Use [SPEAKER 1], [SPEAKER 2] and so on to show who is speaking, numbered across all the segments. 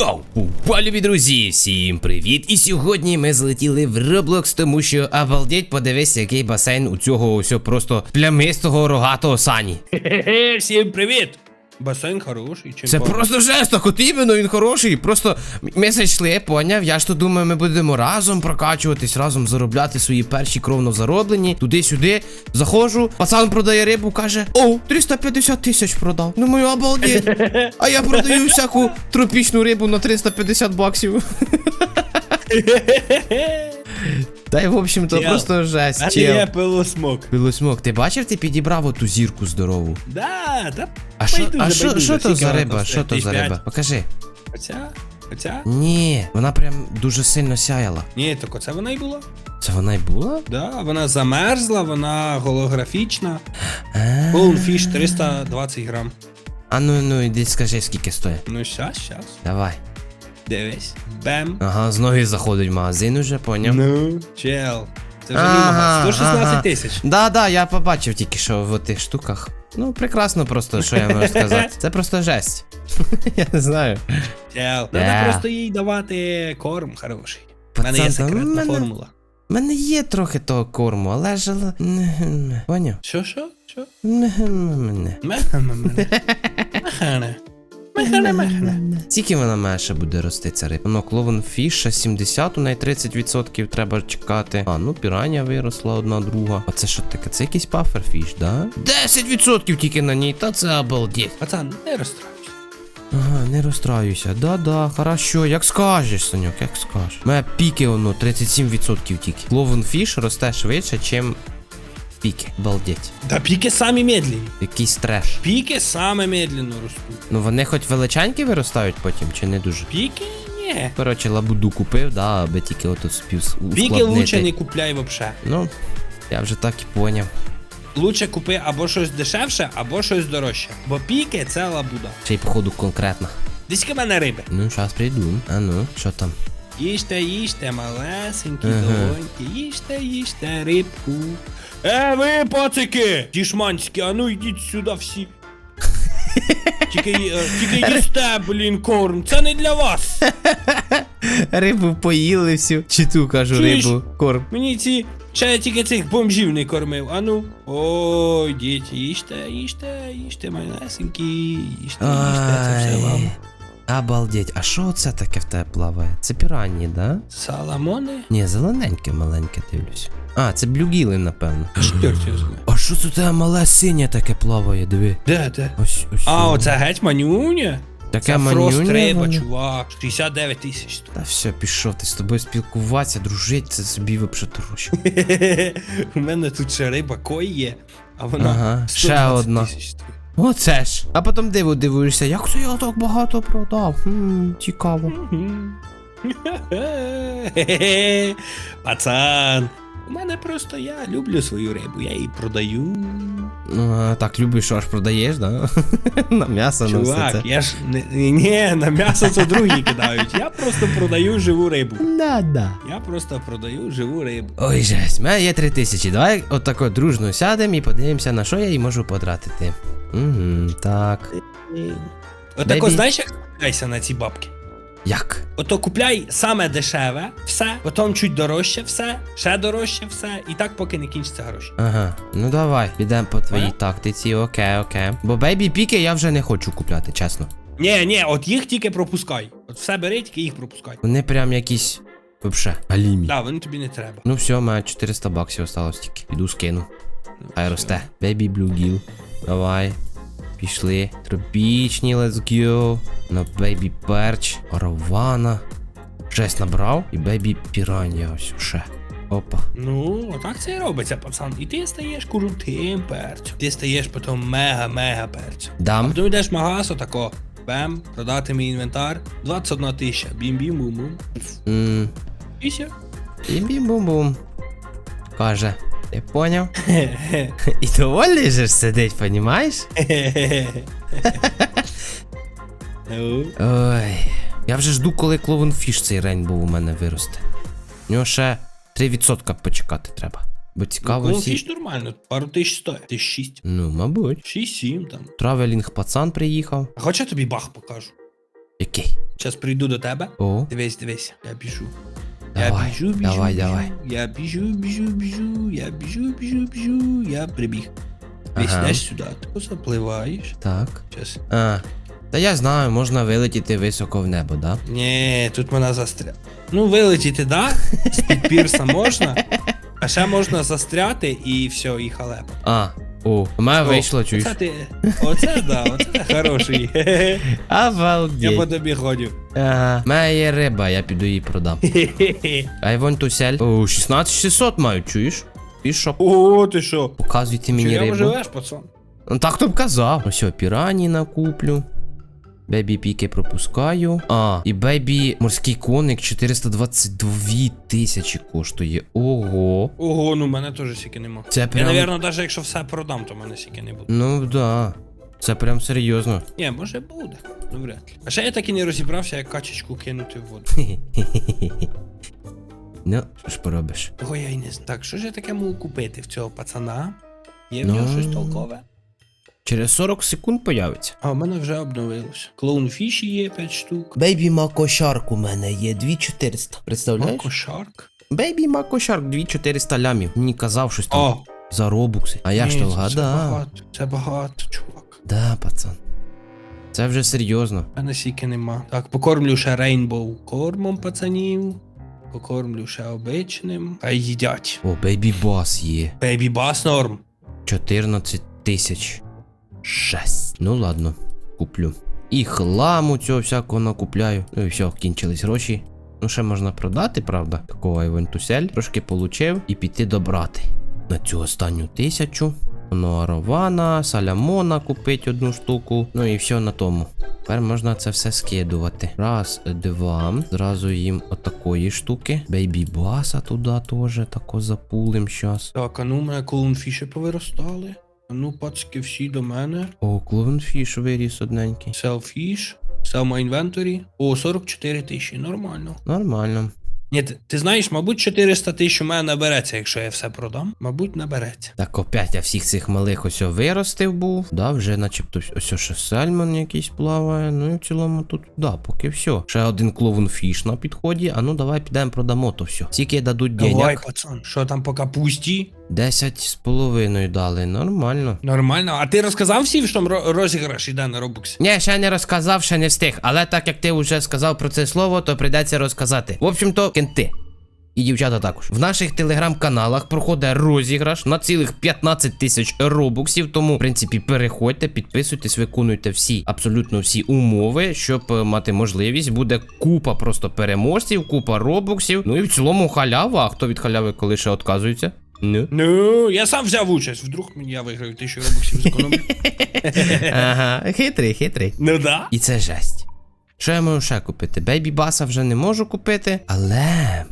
[SPEAKER 1] Вау! Упа, любі друзі! Всім привіт! І сьогодні ми злетіли в Roblox, тому що обалдеть, подивись, який басейн у цього ось просто плямистого рогатого сані.
[SPEAKER 2] Хе-хе, всім привіт! Басейн хороший, чим
[SPEAKER 1] Це просто жест, так от іменно він хороший. Просто ми зайшли, поняв. Я ж то думаю, ми будемо разом прокачуватись, разом заробляти свої перші кровно зароблені. Туди-сюди. Заходжу, пацан продає рибу, каже: О, 350 тисяч продав. Думаю, обалдеть. А я продаю всяку тропічну рибу на 350 баксів. Та й в общем, то
[SPEAKER 2] Чел,
[SPEAKER 1] просто жесть.
[SPEAKER 2] А
[SPEAKER 1] чел.
[SPEAKER 2] є пилосмок.
[SPEAKER 1] Білосмок, ти бачив, ти підібрав оту зірку здорову.
[SPEAKER 2] Да, та
[SPEAKER 1] А що,
[SPEAKER 2] байдуже,
[SPEAKER 1] а що,
[SPEAKER 2] байдуже,
[SPEAKER 1] що то
[SPEAKER 2] скільки
[SPEAKER 1] за
[SPEAKER 2] вона
[SPEAKER 1] риба? Що то за
[SPEAKER 2] 35?
[SPEAKER 1] риба? Покажи.
[SPEAKER 2] Оця? Оця?
[SPEAKER 1] Ні, вона прям дуже сильно сяяла.
[SPEAKER 2] Ні, так оце вона й була.
[SPEAKER 1] Це вона й була?
[SPEAKER 2] Да, вона замерзла, вона голографічна.
[SPEAKER 1] А,
[SPEAKER 2] Goldfish 320 грам.
[SPEAKER 1] А ну ну іди скажи, скільки стоїть.
[SPEAKER 2] Ну щас, щас.
[SPEAKER 1] Давай.
[SPEAKER 2] Дивись. Бем.
[SPEAKER 1] Ага, з ноги заходить в магазин уже, поняв.
[SPEAKER 2] Ну, чел. Це вже
[SPEAKER 1] Ага,
[SPEAKER 2] мій магаз. 116
[SPEAKER 1] ага.
[SPEAKER 2] тисяч.
[SPEAKER 1] Да, да, я побачив тільки що в тих штуках. Ну, прекрасно просто, що я можу сказати. Це просто жесть. Я не знаю.
[SPEAKER 2] Чел. Треба просто їй давати корм хороший. У мене є секретна
[SPEAKER 1] мене-
[SPEAKER 2] формула.
[SPEAKER 1] У мене є трохи того корму, але ж. Поняв?
[SPEAKER 2] Що, що? Що?
[SPEAKER 1] Мене.
[SPEAKER 2] Механе. Механе. Механе.
[SPEAKER 1] Скільки вона ще буде рости ця риба? Ну, кловен фіша 70, у неї 30% треба чекати. А, ну піранія виросла одна друга. А це що таке? Це якийсь паферфіш, да? 10% тільки на ній, та це обалдеть.
[SPEAKER 2] Пацан, не розстраюйся.
[SPEAKER 1] Ага, не розстраюся. Да-да, хорошо, як скажеш, Санюк, як скажеш. У мене піки воно 37% тільки. Кловен фіш росте швидше, чим піки. Балдеть.
[SPEAKER 2] Та піки самі медленні.
[SPEAKER 1] Якийсь треш.
[SPEAKER 2] Піки саме медленно ростуть.
[SPEAKER 1] Ну вони хоч величенькі виростають потім, чи не дуже?
[SPEAKER 2] Піки ні.
[SPEAKER 1] Коротше, лабуду купив, да, аби тільки отут спів
[SPEAKER 2] Піки лучше не купляй вообще.
[SPEAKER 1] Ну, я вже так і поняв.
[SPEAKER 2] Лучше купи або щось дешевше, або щось дорожче. Бо піки це лабуда.
[SPEAKER 1] Ще й походу конкретно.
[SPEAKER 2] Десь мене риби.
[SPEAKER 1] Ну, зараз прийду. А ну, що там?
[SPEAKER 2] Їжте, їжте, малесенькі
[SPEAKER 1] Ага.
[SPEAKER 2] доньки, їжте, їжте рибку. Е, ви, пацики! Дішманські, а ну йдіть сюди всі. Тільки, е, тільки їсте, блін, корм. Це не для вас.
[SPEAKER 1] Рибу поїли всю. Чи ту кажу
[SPEAKER 2] Чуєш?
[SPEAKER 1] рибу, корм.
[SPEAKER 2] Мені ці. Ще я тільки цих бомжів не кормив. А ну. Ой, діть, їжте, їжте, їжте, малесенькі, їжте, їжте, це все вам.
[SPEAKER 1] Обалдеть, а що це таке в тебе плаває? Це піранні, да?
[SPEAKER 2] Саламони?
[SPEAKER 1] Ні, зелененьке маленьке дивлюсь. А, це блюгіли, напевно.
[SPEAKER 2] Чорт його знає.
[SPEAKER 1] А що це у тебе мале синє таке плаває, диви.
[SPEAKER 2] Де, де?
[SPEAKER 1] Ось, ось.
[SPEAKER 2] А, оце геть манюня?
[SPEAKER 1] таке
[SPEAKER 2] Це фрост риба,
[SPEAKER 1] воно.
[SPEAKER 2] чувак. 69 тисяч.
[SPEAKER 1] Та все, пішов, ти з тобою спілкуватися, дружить, це собі вообще дорожче.
[SPEAKER 2] У мене тут ще риба кой є, а вона
[SPEAKER 1] Ага, ще
[SPEAKER 2] 120
[SPEAKER 1] одна.
[SPEAKER 2] тисяч.
[SPEAKER 1] Оце ж. А потім диво дивуєшся, як це я так багато продав? Хм, цікаво.
[SPEAKER 2] Пацан, у мене просто я люблю свою рибу, я її продаю.
[SPEAKER 1] Ну, а, так любиш, що аж продаєш, да? На м'ясо, на все це.
[SPEAKER 2] я ж не, ні, на м'ясо це другі кидають. Я просто продаю живу рибу.
[SPEAKER 1] Да-да.
[SPEAKER 2] Я просто продаю живу рибу.
[SPEAKER 1] Ой, жесть, в мене є три тисячі. Давай отако дружно сядемо і подивимося, на що я їй можу потратити. Угу, так.
[SPEAKER 2] Отако,
[SPEAKER 1] Бебі.
[SPEAKER 2] знаєш, як купляйся на ці бабки?
[SPEAKER 1] Як?
[SPEAKER 2] Ото купляй саме дешеве, все, потім чуть дорожче все, ще дорожче все, і так поки не кінчаться гроші.
[SPEAKER 1] Ага, ну давай, підемо по твоїй
[SPEAKER 2] Ага.
[SPEAKER 1] тактиці, окей, окей. Бо бейбі піки я вже не хочу купляти, чесно.
[SPEAKER 2] Ні, ні, от їх тільки пропускай. От все бери, тільки їх пропускай.
[SPEAKER 1] Вони прям якісь. Вообще, алімі.
[SPEAKER 2] Да, вони тобі не треба.
[SPEAKER 1] Ну все, у мене 400 баксів осталось тільки. Піду скину. Хай росте. Baby Blue Gill. Давай. Пішли. Тропічні, let's go. На Baby Perch. Орована. Жесть набрав. І Baby Piranha ось ще. Опа.
[SPEAKER 2] Ну, отак це і робиться, пацан. І ти стаєш крутим перцем. Ти стаєш потім мега-мега перцем.
[SPEAKER 1] Дам.
[SPEAKER 2] потім йдеш в магаз, отако. Бем, продати мій інвентар. 21 тисяча. Бім-бім-бум-бум.
[SPEAKER 1] Ммм.
[SPEAKER 2] І все.
[SPEAKER 1] І бім-бум-бум. Каже. Ти поняв? І доволі же ж сидить, понімаєш? Ой. Я вже жду, коли Клоунфіш цей рейнбоу у мене виросте. У нього ще 3% почекати треба. Бо цікаво
[SPEAKER 2] Ну,
[SPEAKER 1] всі.
[SPEAKER 2] нормально, пару тисяч стоїть. Тисяч шість.
[SPEAKER 1] Ну, мабуть.
[SPEAKER 2] Шість-сім там.
[SPEAKER 1] Травелінг пацан приїхав.
[SPEAKER 2] А хоча тобі бах покажу.
[SPEAKER 1] Який?
[SPEAKER 2] Зараз прийду до тебе.
[SPEAKER 1] О,
[SPEAKER 2] Дивись, дивись, я біжу.
[SPEAKER 1] Давай,
[SPEAKER 2] я біжу, біжу,
[SPEAKER 1] давай,
[SPEAKER 2] біжу.
[SPEAKER 1] давай.
[SPEAKER 2] Я біжу, біжу, біжу, я біжу, біжу, біжу, я прибіг.
[SPEAKER 1] Ага.
[SPEAKER 2] йдеш сюди, ти запливаєш.
[SPEAKER 1] так.
[SPEAKER 2] Щас.
[SPEAKER 1] А. Та я знаю, можна вилетіти високо в небо, да?
[SPEAKER 2] Ні, тут мене застрял. Ну, вилетіти, да? З-під пірса можна. А ще можна застряти і все, і халепа.
[SPEAKER 1] А, о, у мене
[SPEAKER 2] О,
[SPEAKER 1] вийшло, чуєш?
[SPEAKER 2] Оце ти. Оце да, оце хороший. Хе-хе. Я по
[SPEAKER 1] Обалдеть.
[SPEAKER 2] тобі ходю.
[SPEAKER 1] Ага. У мене є риба, я піду її продам. I want to sell. О, 16600 маю, чуєш? Пішов.
[SPEAKER 2] О, ти що?
[SPEAKER 1] Показуйте мені
[SPEAKER 2] Чи
[SPEAKER 1] рибу.
[SPEAKER 2] живеш, пацан?
[SPEAKER 1] Ну так то б казав. Ось пірані накуплю. Бейбі піки пропускаю. А, і бейбі морський коник 422 тисячі коштує. Ого.
[SPEAKER 2] Ого, ну в мене теж сіки нема.
[SPEAKER 1] Це
[SPEAKER 2] Я,
[SPEAKER 1] прям.
[SPEAKER 2] навірно, навіть якщо все продам, то в мене сіки не буде.
[SPEAKER 1] Ну да. Це прям серйозно.
[SPEAKER 2] Ні, може буде. Ну вряд ли. А ще я так і не розібрався, як качечку кинути в воду.
[SPEAKER 1] Ну, що ж поробиш?
[SPEAKER 2] Того я й не знаю. Так, що ж я таке можу купити в цього пацана? Є в
[SPEAKER 1] Ну.
[SPEAKER 2] нього щось толкове?
[SPEAKER 1] Через 40 секунд появиться.
[SPEAKER 2] А у мене вже обновилося. Клоунфіші є 5 штук.
[SPEAKER 1] Бейбі Мако Шарк у мене є 2400. Представляєш?
[SPEAKER 2] Кошарк.
[SPEAKER 1] Бейбі Мако Шарк 2400 лямів. Мені казав щось там
[SPEAKER 2] О,
[SPEAKER 1] за робукси. А я ж то
[SPEAKER 2] це- Це багато, це багато, чувак.
[SPEAKER 1] Да, пацан. Це вже серйозно.
[SPEAKER 2] Мене сіки нема. Так, покормлю ще рейнбоу кормом пацанів. Покормлю ще обичним. Хай їдять.
[SPEAKER 1] О, Бейбі Бас є.
[SPEAKER 2] Бейбі бас норм.
[SPEAKER 1] 14 тисяч. Шесть. Ну ладно, куплю. І хламу цього всякого накупляю. Ну і все, кінчились гроші. Ну, ще можна продати, правда? Такого Івентусель. Трошки получив і піти добрати. На цю останню тисячу. Ноарована, салямона купить одну штуку. Ну і все на тому. Тепер можна це все скидувати. Раз, два. Зразу їм отакої штуки. Бейбі баса туди теж тако запулим щас.
[SPEAKER 2] Так, а ну у мене клоунфіші повиростали. Ну, пацки, всі до мене.
[SPEAKER 1] О, клоунфіш виріс одненький.
[SPEAKER 2] Селфіш. Сама інвентарі. О, 44 тисячі, нормально.
[SPEAKER 1] Нормально.
[SPEAKER 2] Ні, ти, ти знаєш, мабуть, 400 тисяч у мене набереться, якщо я все продам. Мабуть, набереться.
[SPEAKER 1] Так, опять я всіх цих малих ось виростив був. Да, вже начебто ось ще сальмон якийсь плаває. Ну і в цілому тут, да, поки все. Ще один клоунфіш на підході. А ну давай підемо продамо то все. Скільки дадуть
[SPEAKER 2] Давай,
[SPEAKER 1] денег?
[SPEAKER 2] пацан, що там по капусті?
[SPEAKER 1] 10 з половиною дали. Нормально.
[SPEAKER 2] Нормально. А ти розказав всім, що розіграш іде на робоксі?
[SPEAKER 1] Ні, ще не розказав, ще не встиг. Але так як ти вже сказав про це слово, то прийдеться розказати. В общем-то, кенти. І дівчата також. В наших телеграм-каналах проходить розіграш на цілих 15 тисяч робоксів. Тому, в принципі, переходьте, підписуйтесь, виконуйте всі, абсолютно всі умови, щоб е, мати можливість. Буде купа просто переможців, купа робоксів. Ну і в цілому халява. А хто від халяви коли ще відказується? Ну.
[SPEAKER 2] Ну, я сам взяв участь. Вдруг мені я виграю тисячу робоксів зекономлю.
[SPEAKER 1] Ага, хитрий, хитрий.
[SPEAKER 2] Ну да.
[SPEAKER 1] І це жесть. Що я можу ще купити? Бейбі баса вже не можу купити, але.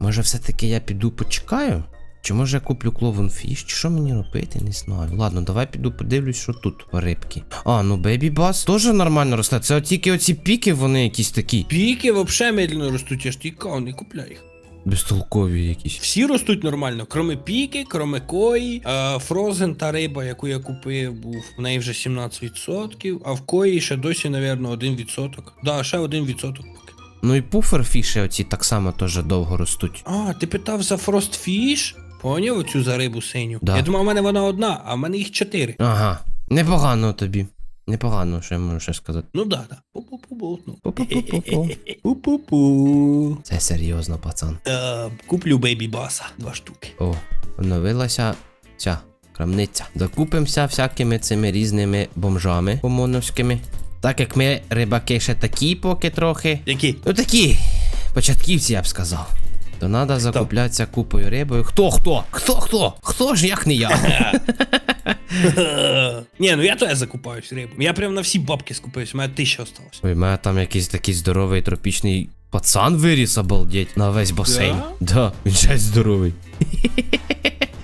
[SPEAKER 1] Може, все-таки я піду почекаю? Чи може я куплю кловен фіш? Чи що мені робити? Не знаю. Ладно, давай піду подивлюсь, що тут по рибки. А, ну бейбі бас теж нормально росте. Це тільки оці піки, вони якісь такі
[SPEAKER 2] Піки взагалі медленно ростуть, я ж тільки не купляй їх.
[SPEAKER 1] Безтолкові якісь.
[SPEAKER 2] Всі ростуть нормально, кроме піки, кроме кої. Е, Фрозен та риба, яку я купив, був в неї вже 17%, а в кої ще досі, напевно, 1%. Да, ще 1% поки.
[SPEAKER 1] Ну і пуферфіші оці так само теж довго ростуть.
[SPEAKER 2] А, ти питав за фростфіш? Поняв оцю за рибу синю?
[SPEAKER 1] Да.
[SPEAKER 2] Я думав, у мене вона одна, а в мене їх чотири.
[SPEAKER 1] Ага. Непогано тобі. Непогано, що я можу ще сказати.
[SPEAKER 2] Ну да, да. Пу-пу-пу-пу. ну.
[SPEAKER 1] Це серйозно, пацан.
[SPEAKER 2] Е, Куплю бейбі баса, два штуки.
[SPEAKER 1] О, оновилася ця крамниця. Закупимося всякими цими різними бомжами помоновськими. Так як ми рибаки ще такі поки трохи.
[SPEAKER 2] Які?
[SPEAKER 1] Ну такі, початківці, я б сказав. То треба закуплятися купою рибою. Хто хто? Хто хто? Хто ж як не я?
[SPEAKER 2] Ні, ну я теж закупаюсь рибу. Я прям на всі бабки скупаюсь, у мене тисяча осталось.
[SPEAKER 1] Ой, у мене там якийсь такий здоровий тропічний пацан виріс, обалдеть, на весь басейн. Да, він ще здоровий.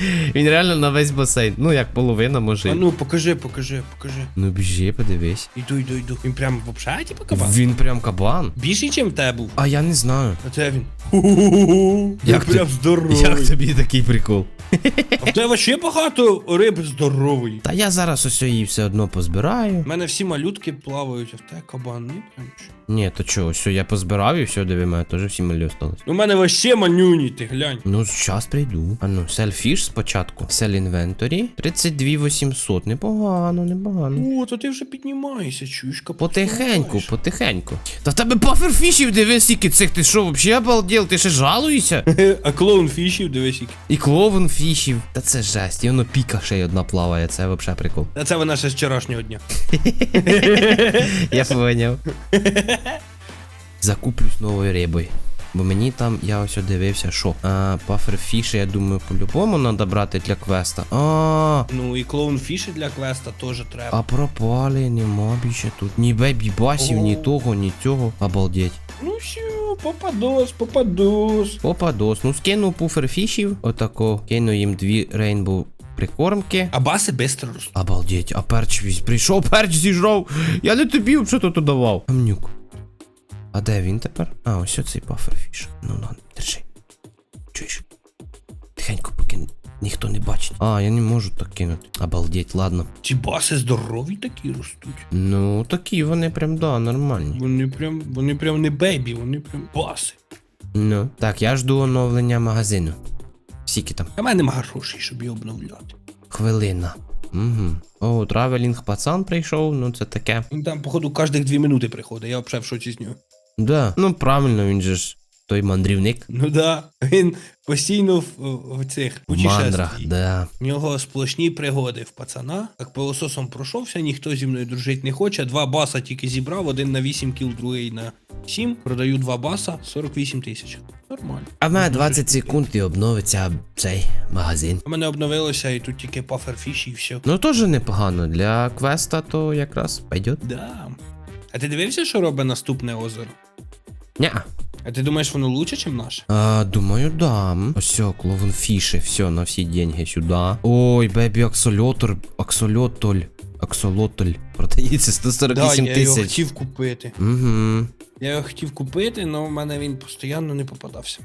[SPEAKER 1] Він реально на весь басейн. Ну, як половина може.
[SPEAKER 2] А ну покажи, покажи, покажи.
[SPEAKER 1] Ну біжи, подивись.
[SPEAKER 2] Іду, йду, йду. Він прям в обшаті типу, кабан?
[SPEAKER 1] Він прям кабан.
[SPEAKER 2] Більший, в тебе був.
[SPEAKER 1] А я не знаю.
[SPEAKER 2] А це він.
[SPEAKER 1] Як
[SPEAKER 2] прям здоровий.
[SPEAKER 1] Як тобі такий прикол?
[SPEAKER 2] А в тебе ще багато риби здорової.
[SPEAKER 1] Та я зараз ось її все одно позбираю.
[SPEAKER 2] У мене всі малютки плавають, а в тебе кабани прям. чи?
[SPEAKER 1] Ні, то чого, все, я позбирав і все, диви, мене теж всі малі осталось.
[SPEAKER 2] У мене вообще манюні, ти глянь.
[SPEAKER 1] Ну, зараз прийду. А ну, селфіш спочатку. Sell inventory. 32 800. Непогано, непогано.
[SPEAKER 2] О, то ти вже піднімаєшся, чуєш, капот.
[SPEAKER 1] Потихеньку, потихеньку. Та в тебе паферфішів, дивись, скільки цих, ти що, взагалі обалдел? Ти ще жалуєшся?
[SPEAKER 2] А клоун фішів, дивись які.
[SPEAKER 1] І клоун фішів. Та це жесть, і воно піка ще й одна плаває, це взагалі прикол.
[SPEAKER 2] А це вона ще з вчорашнього дня.
[SPEAKER 1] Я поняв. Закуплюсь новою рибою. Бо мені там, я ось дивився, що. А, паферфіші, я думаю, по-любому треба брати для квеста. А,
[SPEAKER 2] Ну і клоун фіші для квеста теж треба.
[SPEAKER 1] а пропали, нема більше тут. Ні бебі басів, ні того, ні цього. Обалдеть.
[SPEAKER 2] Ну все, попадос, попадос.
[SPEAKER 1] Попадос. Ну скину пуферфішів. Отако. Кину їм дві рейнбоу прикормки.
[SPEAKER 2] А баси бистро ростуть.
[SPEAKER 1] Обалдеть, а перч візь прийшов, перч зіжрав. Я не тобі взагалі то давав. Амнюк. А де він тепер? А, ось оцей паферфіш. Ну на, держи. Чуєш? Тихенько, поки ніхто не бачить. А, я не можу так кинути. Обалдеть, ладно.
[SPEAKER 2] Ці баси здорові такі ростуть.
[SPEAKER 1] Ну, такі вони прям, да, нормальні.
[SPEAKER 2] Вони прям, вони прям не бейбі, вони прям баси.
[SPEAKER 1] Ну. Так, я жду оновлення магазину. Скільки там?
[SPEAKER 2] В мене нема грошей, щоб її обновляти.
[SPEAKER 1] Хвилина. Угу. О, травелінг пацан прийшов, ну це таке.
[SPEAKER 2] Він там, походу, кожних дві минути приходить, я взагалі в шоці з нього.
[SPEAKER 1] Да. Ну правильно, він же ж той мандрівник.
[SPEAKER 2] Ну да, він постійно в, в цих
[SPEAKER 1] мандрах, да.
[SPEAKER 2] У нього сплошні пригоди в пацана. Як пилососом пройшовся, ніхто зі мною дружити не хоче. Два баса тільки зібрав, один на 8 кіл, другий на 7. Продаю два баса, 48 тисяч. Нормально.
[SPEAKER 1] А в мене 20 секунд і обновиться цей магазин.
[SPEAKER 2] У мене обновилося і тут тільки паферфіші і все.
[SPEAKER 1] Ну теж непогано. Для квеста то якраз пойдет.
[SPEAKER 2] Да. А ти дивився, що робить наступне озеро?
[SPEAKER 1] Ня.
[SPEAKER 2] А ти думаєш, воно лучше, ніж наше?
[SPEAKER 1] А, думаю, да. Ось, клоун фіші, все, на всі деньги сюди. Ой, бебі аксольотор, аксольотоль, аксолотоль. Продається
[SPEAKER 2] Да,
[SPEAKER 1] 148
[SPEAKER 2] я його хотів купити.
[SPEAKER 1] Угу.
[SPEAKER 2] Я його хотів купити, але в мене він постійно не попадався.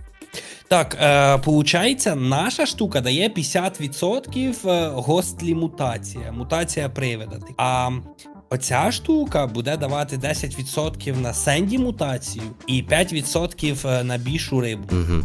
[SPEAKER 2] Так, е, получається, наша штука дає 50% е, гостлі мутація, мутація привида. А оця штука буде давати 10% на сенді мутацію і 5% на більшу рибу.
[SPEAKER 1] Угу.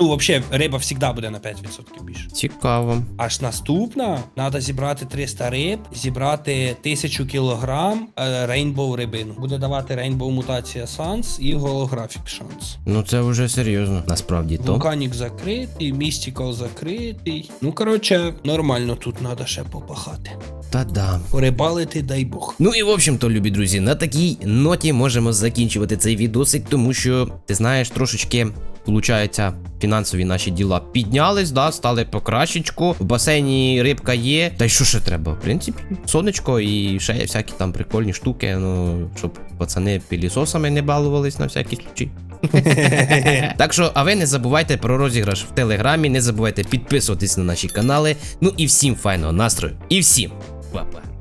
[SPEAKER 2] Ну, взагалі, риба завжди буде на 5% більше.
[SPEAKER 1] Цікаво.
[SPEAKER 2] Аж наступна треба зібрати 300 риб, зібрати 1000 кілограм рейнбоу рибину. Буде давати рейнбоу мутація санс і голографік шанс.
[SPEAKER 1] Ну це вже серйозно. Насправді то.
[SPEAKER 2] Вулканік закритий, містікал закритий. Ну, коротше, нормально тут треба ще попахати.
[SPEAKER 1] Та да.
[SPEAKER 2] Порибалити, дай Бог.
[SPEAKER 1] Ну і в общем-то, любі друзі, на такій ноті можемо закінчувати цей відосик, тому що ти знаєш, трошечки. Получається, фінансові наші діла піднялись, да, стали покращечку. В басейні рибка є. Та й що ще треба? В принципі, сонечко і ще всякі там прикольні штуки. Ну, щоб пацани пілісосами не балувались на всякий случай. так що, а ви не забувайте про розіграш в телеграмі, не забувайте підписуватись на наші канали. Ну і всім файного настрою. І всім па-па.